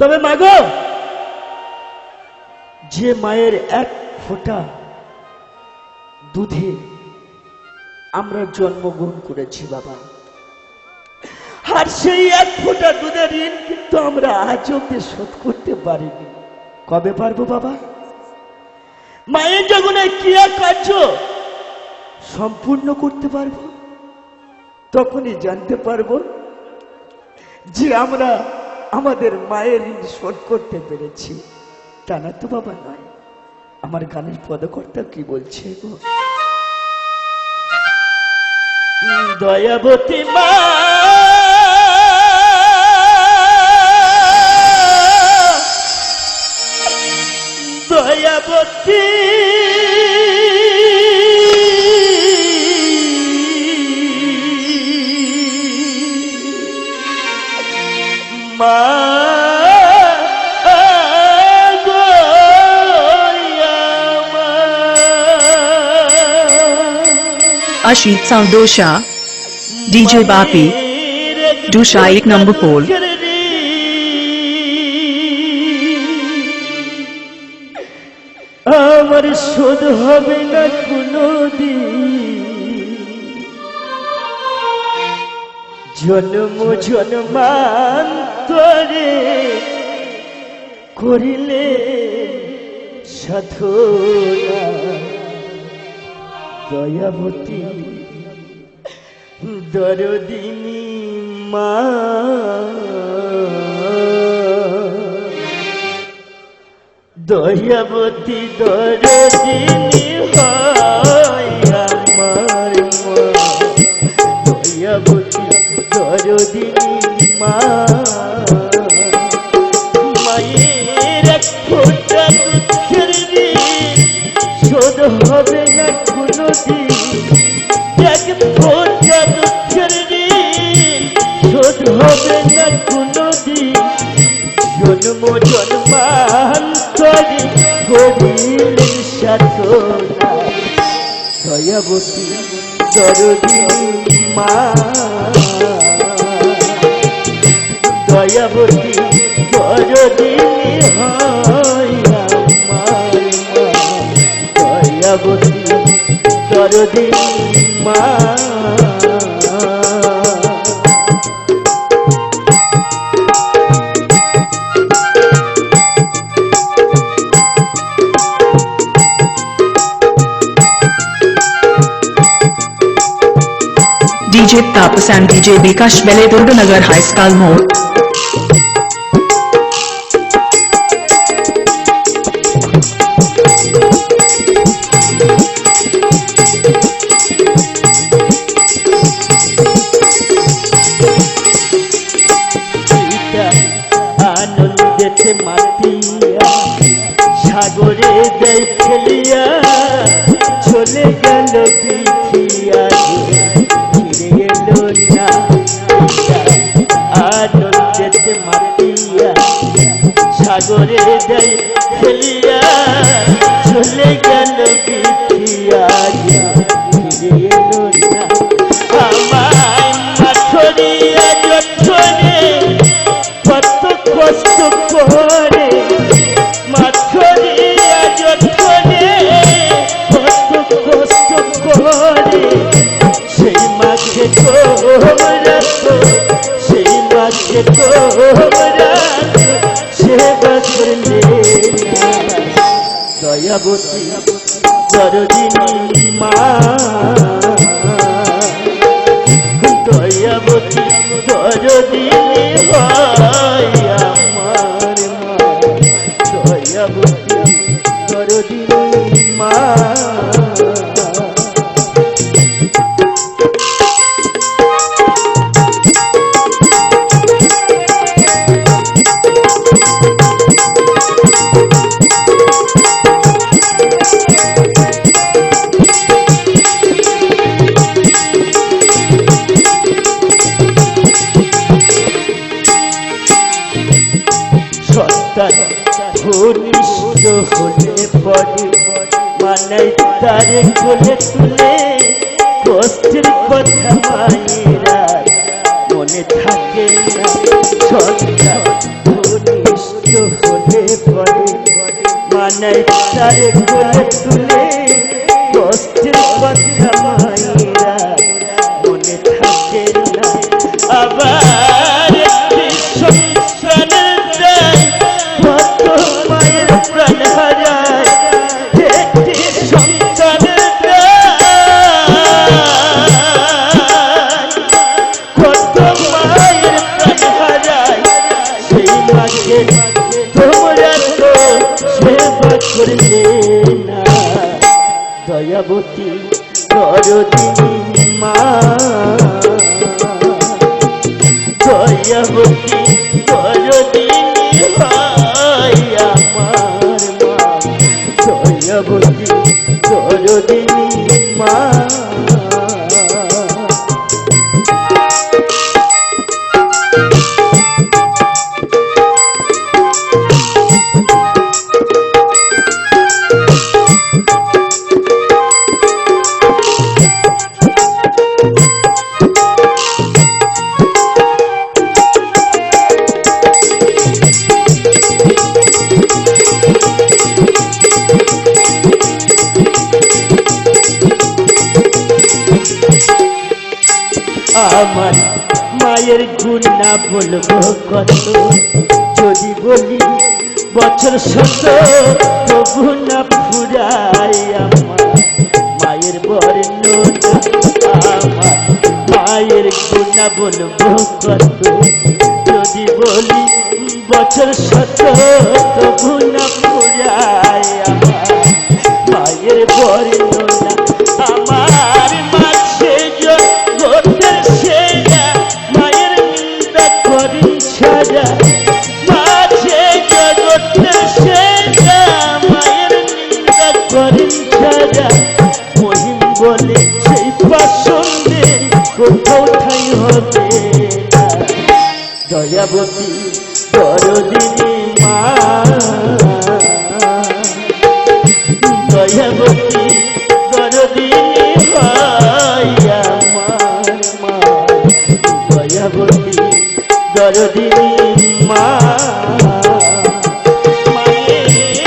তবে মাগো, যে মায়ের এক ফোঁটা দুধে আমরা জন্মগ্রহণ করেছি বাবা, আর সেই এক ফোঁটা দুধের ঋণ কিন্তু আমরা আজ অব্দি শোধ করতে পারিনি। কবে পারব বাবা? মায়ের যখন এই ক্রিয়া কার্য সম্পূর্ণ করতে পারব, তখনই জানতে পারব যে আমরা আমাদের মায়ের ঋণ শোধ করতে পেরেছি। তা না তো বাবা নয়। আমার গানের পদকর্তা কি বলছে গো? দয়াবতী মা! Ashit Saldosha, DJ Bapi, Dusha ek number four. আমার শোধ হবে না কোনো জন্ম জন্মান্তরে করিলে সাধনা দয়াবতী দরদিনী মা। দয়াবতী দরদিনী হয় আমার মা। দয়াবতী দরদিনী মায়ের শোধ হবে এক ফোঁটা দুঃখের ঋণ শোধ হবে না কোনোদিন। জন্ম জন্মান্তরে করিলেন সাধনা দয়াবতী দরদি মা। দয়াবতী দরদি হয় দয়াবতী দরদি মা DJ Tapas and DJ Bikash Bele Durganagar High School সাগরে দেয়। দয়াবতী দরদিনী মা দয়াবতী দরদিনী হয় তারে কোলে তুলে কষ্টের কথা মায়েরা মনে থাকে না। সন্তান ঘনিষ্ঠ হলে পরে মানায় তারে কোলে তুলে কষ্টের কথা মায়েরা মনে থাকে না। আবার করলে না। দয়াবতী করতি মা। আমার মায়ের গুণ না বলব কত? যদি বলি বছর শত, তবু না ফুরাই আমার মায়ের বর্ণ আমার মায়ের গুণ না বলব কত? যদি বলি বছর শত, তবু না সারা মাঝে জগতের সেরা মায়ের নিন্দা করেন সারা মহিম বলে সেই পছন্দে কোথাও ঠাই হবে দয়াবতী দরদিনী মা, দয়াবতী দরদিনী মা মায়ের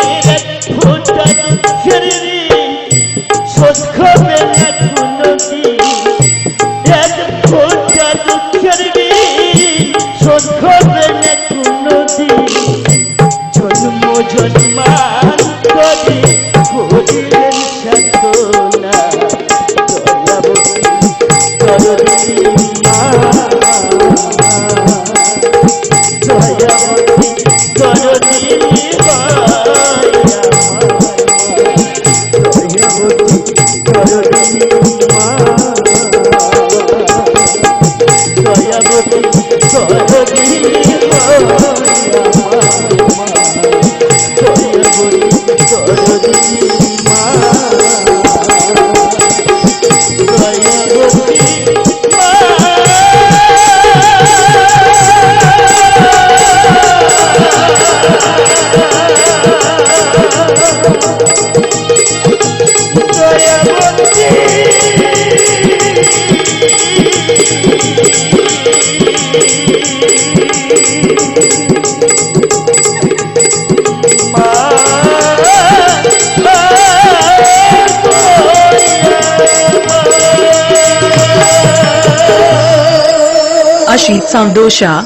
Ashit Sandosha,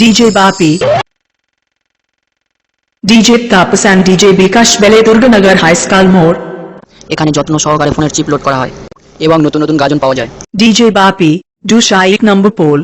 DJ Bapi, DJ Tapas and DJ Bikash Bele Durganagar High School More, এখানে যত্ন সহকারে ফোনের চিপ লোড করা হয় এবং নতুন নতুন গাজন পাওয়া যায় DJ Bapi, Dusha 1 number pole,